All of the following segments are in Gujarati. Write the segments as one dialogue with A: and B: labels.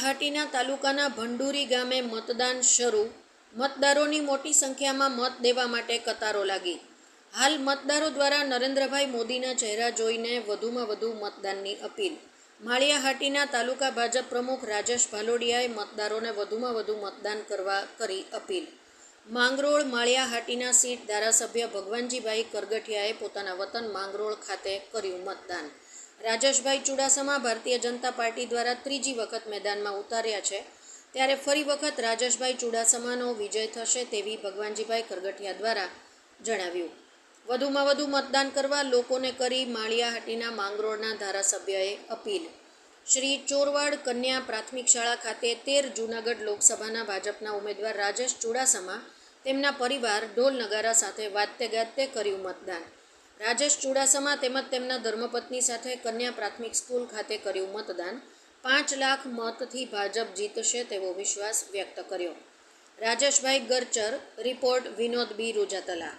A: હાટીના તાલુકાના ભંડુરી ગામે મતદાન શરૂ. મતદારોની મોટી સંખ્યામાં મત દેવા માટે કતારો લાગી. હાલ મતદારો દ્વારા નરેન્દ્રભાઈ મોદીના ચહેરા જોઈને વધુમાં વધુ મતદાનની અપીલ. માળિયાહાટીના તાલુકા ભાજપ પ્રમુખ રાજેશ ભાલોડિયાએ મતદારોને વધુમાં વધુ મતદાન કરવા કરી અપીલ. માંગરોળ માળિયાહાટીના સીટ ધારાસભ્ય ભગવાનજીભાઈ કરગઠિયાએ પોતાના વતન માંગરોળ ખાતે કર્યું મતદાન. રાજેશભાઈ ચુડાસમા ભારતીય જનતા પાર્ટી દ્વારા ત્રીજી વખત મેદાનમાં ઉતાર્યા છે. ત્યારે ફરી વખત રાજેશભાઈ ચુડાસમાનો વિજય થશે તેવી ભગવાનજીભાઈ કરગઠિયા દ્વારા જણાવ્યું. વધુમાં વધુ મતદાન કરવા લોકોને કરી માળિયાહાટીના માંગરોળના ધારાસભ્યએ અપીલ. શ્રી ચોરવાડ કન્યા પ્રાથમિક શાળા ખાતે તેર જૂનાગઢ લોકસભાના ભાજપના ઉમેદવાર રાજેશ ચુડાસમા તેમના પરિવાર ઢોલ નગારા સાથે વાદતે ગાજતે કર્યું મતદાન. રાજેશ ચુડાસમા તેમજ તેમના ધર્મપત્ની સાથે કન્યા પ્રાથમિક સ્કૂલ ખાતે કર્યું મતદાન. પાંચ લાખ મતથી ભાજપ જીતશે તેવો વિશ્વાસ વ્યક્ત કર્યો. Rajeshbhai Garchar report Vinod B Rojatala.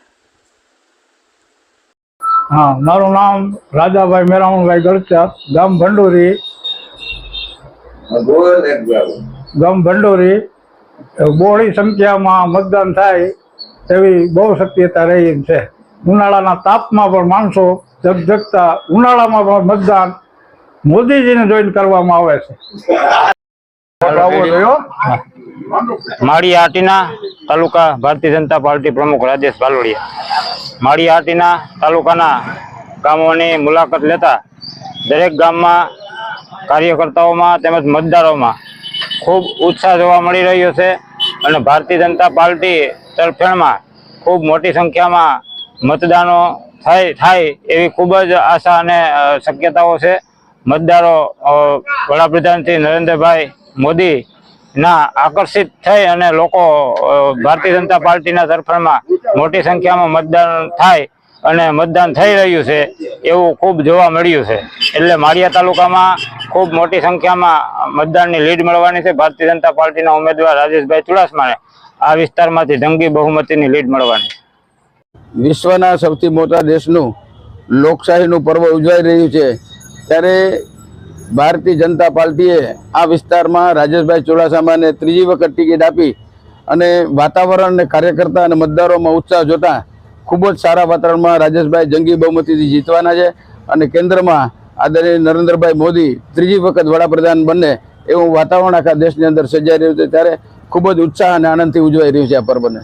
B: હા મારું નામ રાજાભાઈ મેરામણભાઈ ગળચર ગામ ભંડોરી. ગામ ભંડોરી. બહોળી સંખ્યામાં મતદાન થાય એવી બહુ શક્યતા રહી છે. ઉનાળાના તાપમાં પણ માણસો ધગધગતા ઉનાળામાં પણ મતદાન મોદીજીને જોઈને કરવામાં આવે છે.
C: માળી આટીના તાલુકા ભારતીય જનતા પાર્ટી પ્રમુખ રાજેશ બાલોડિયા. માળી હાટીના તાલુકાના ગામોની મુલાકાત લેતા દરેક ગામમાં કાર્યકર્તાઓમાં તેમજ મતદારોમાં ખૂબ ઉત્સાહ જોવા મળી રહ્યો છે અને ભારતીય જનતા પાર્ટી તરફેણમાં ખૂબ મોટી સંખ્યામાં મતદાનો થાય થાય એવી ખૂબ જ આશા અને શક્યતાઓ છે. મતદારો વડાપ્રધાન શ્રી નરેન્દ્રભાઈ મોદી ના આકર્ષિત થઈ અને લોકો ભારતીય જનતા પાર્ટીના તરફમાં મોટી સંખ્યામાં મતદાન થાય અને મતદાન થઈ રહ્યું છે એવું ખૂબ જોવા મળ્યું છે. એટલે માળિયા તાલુકામાં ખૂબ મોટી સંખ્યામાં મતદાનની લીડ મળવાની છે. ભારતીય જનતા પાર્ટીના ઉમેદવાર રાજેશભાઈ ચુડાસમાને આ વિસ્તારમાંથી જંગી બહુમતીની લીડ મળવાની છે.
D: વિશ્વના સૌથી મોટા દેશનું લોકશાહીનું પર્વ ઉજવાઈ રહ્યું છે. ત્યારે ભારતીય જનતા પાર્ટીએ આ વિસ્તારમાં રાજેશભાઈ ચુડાસામાને ત્રીજી વખત ટિકિટ આપી અને વાતાવરણ કાર્યકર્તા અને મતદારોમાં ઉત્સાહ જોતા ખૂબ જ સારા વાતાવરણમાં રાજેશભાઈ જંગી બહુમતીથી જીતવાના છે અને કેન્દ્રમાં આદરણીય નરેન્દ્રભાઈ મોદી ત્રીજી વખત વડાપ્રધાન બને એવું વાતાવરણ આખા દેશની અંદર સર્જાઈ રહ્યું છે. ત્યારે ખૂબ જ ઉત્સાહ અને આનંદથી ઉજવાઈ રહ્યું છે આ પર્વને.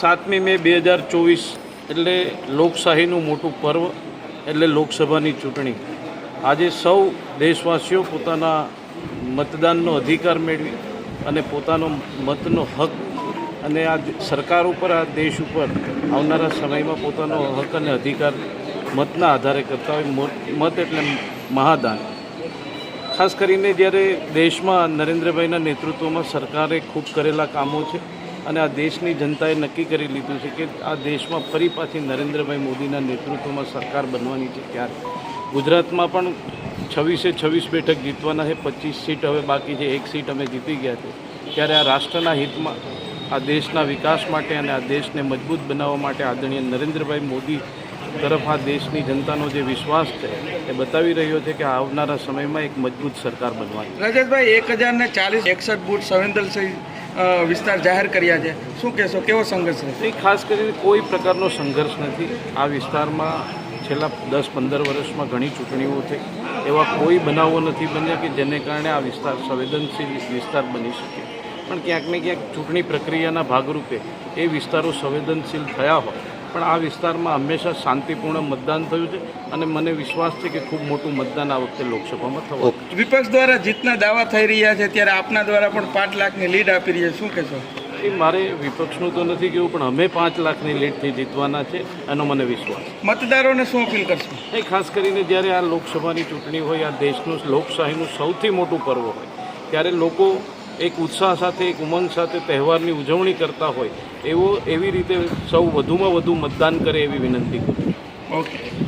E: સાતમી મે બે હજાર ચોવીસ એટલે લોકશાહીનું મોટું પર્વ એટલે લોકસભાની ચૂંટણી. આજે સૌ દેશવાસીઓ પોતાના મતદાનનો અધિકાર મેળવી અને પોતાનો મતનો હક અને આ સરકાર ઉપર, આ દેશ ઉપર આવનારા સમયમાં પોતાનો હક અને અધિકાર મતના આધારે કરતા હોય મત- એટલે મહાદાન. ખાસ કરીને જ્યારે દેશમાં નરેન્દ્રભાઈના નેતૃત્વમાં સરકારે ખૂબ કરેલા કામો છે અને આ દેશની જનતાએ નક્કી કરી લીધું છે કે આ દેશમાં ફરી પાછી નરેન્દ્રભાઈ મોદીના નેતૃત્વમાં સરકાર બનવાની છે ત્યારે. ગુજરાતમાં પણ છવ્વીસે છવ્વીસ બેઠક જીતવાના છે, પચીસ સીટ હવે બાકી છે, એક સીટ અમે જીતી ગયા છે. ત્યારે આ રાષ્ટ્રના હિતમાં, આ દેશના વિકાસ માટે અને આ દેશને મજબૂત બનાવવા માટે આદરણીય નરેન્દ્રભાઈ મોદી તરફ આ દેશની જનતાનો જે વિશ્વાસ છે, એ બતાવી રહ્યો છે કે આવનારા સમયમાં એક મજબૂત સરકાર બનવાની.
F: રાજેશભાઈ, એક હજાર ને ચાલીસ એકસઠ બુટ સંવેદનશીલ વિસ્તાર જાહેર કર્યા છે. શું કહેશો? કેવો સંઘર્ષ રહેશે?
E: ખાસ કરીને કોઈ પ્રકારનો સંઘર્ષ નથી. આ વિસ્તારમાં છેલ્લા દસ પંદર વર્ષમાં ઘણી ચૂંટણીઓ થઈ. એવા કોઈ બનાવો નથી બન્યા કે જેને કારણે આ વિસ્તાર સંવેદનશીલ વિસ્તાર બની શકે. પણ ક્યાંક ને ક્યાંક ચૂંટણી પ્રક્રિયાના ભાગરૂપે એ વિસ્તારો સંવેદનશીલ થયા હોય. પણ આ વિસ્તારમાં હંમેશા શાંતિપૂર્ણ મતદાન થયું છે અને મને વિશ્વાસ છે કે ખૂબ મોટું મતદાન આ વખતે લોકસભામાં થવું
F: વિપક્ષ દ્વારા જીતના દાવા થઈ રહ્યા છે ત્યારે આપના દ્વારા પણ પાંચ લાખની લીડ આપી રહી છે. શું કહેશો?
E: એ મારે વિપક્ષનું તો નથી કેવું પણ અમે પાંચ લાખની લીડથી જીતવાના છે એનો મને વિશ્વાસ
F: મતદારોને શું અપીલ કરશો?
E: એ ખાસ કરીને જ્યારે આ લોકસભાની ચૂંટણી હોય આ દેશનું લોકશાહીનું સૌથી મોટું પર્વ હોય ત્યારે લોકો એક ઉત્સાહ સાથે, એક ઉમંગ સાથે તહેવારની ઉજવણી કરતા હોય, એવો, એવી રીતે સૌ વધુમાં વધુ મતદાન કરે એવી વિનંતી કરું
F: ઓકે